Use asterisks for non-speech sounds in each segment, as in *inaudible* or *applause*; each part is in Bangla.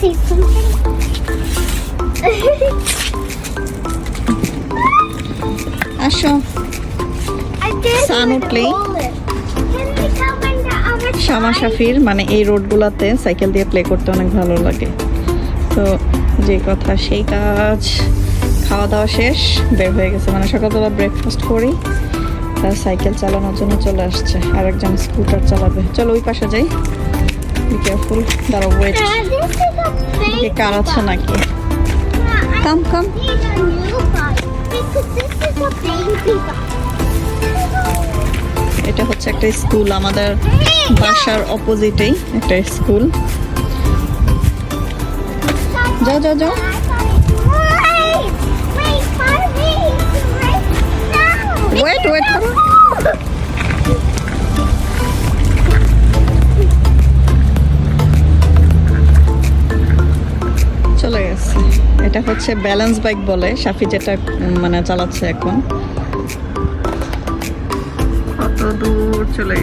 *laughs* see something? did Sun উঠলেই শাফির মানে এই রোডগুলোতে সাইকেল দিয়ে প্লে করতে অনেক ভালো লাগে। তো যে কথা সেই কাজ খাওয়া দাওয়া শেষ বের হয়ে গেছে। মানে সকালবেলা ব্রেকফাস্ট করি তার সাইকেল চালানোর জন্য চলে আসছে। আর একজন স্কুটার চালাবে। চলো ওই পাশে যাই। বি কেয়ারফুল দাঁড়াও ওয়েট Uh, কার আছে নাকি কাম কাম. এটা হচ্ছে একটা স্কুল আমাদের বাসার অপোজিটেই একটা স্কুল যাও যাও যাও এটা হচ্ছে ব্যালেন্স বাইক বলে, সাফি যেটা মানে চালাচ্ছে এখন। চলে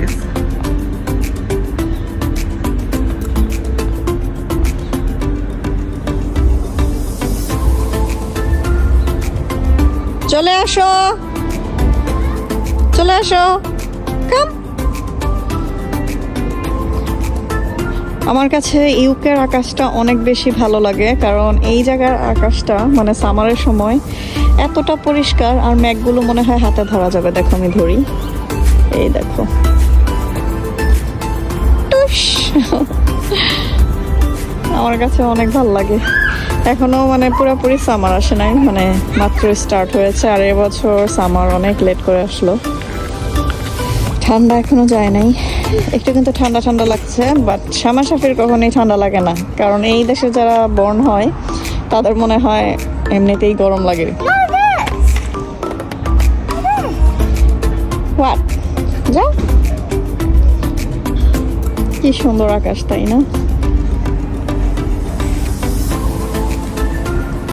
চলে আসো। চলে আসো। কাম আমার কাছে ইউকের আকাশটা অনেক বেশি ভালো লাগে, কারণ এই জায়গার আকাশটা মানে সামারের সময়, এতটা পরিষ্কার আর মেঘগুলো মনে হয় হাতে ধরা যাবে। দেখো, আমি ধরি। এই দেখো। আমার কাছে অনেক ভালো লাগে। এখনও মানে পুরোপুরি সামার আসে নাই মানে মাত্র স্টার্ট হয়েছে, আর এবছর সামার অনেক লেট করে আসলো। ঠান্ডা এখনও যায় নাই। একটু কিন্তু ঠান্ডা ঠান্ডা লাগছে বাট শ্যামা সাফির কখনোই ঠান্ডা লাগে না। কারণ এই দেশে যারা বর্ণ হয়, তাদের মনে হয় এমনিতেই গরম লাগে। কি সুন্দর আকাশ, তাই না?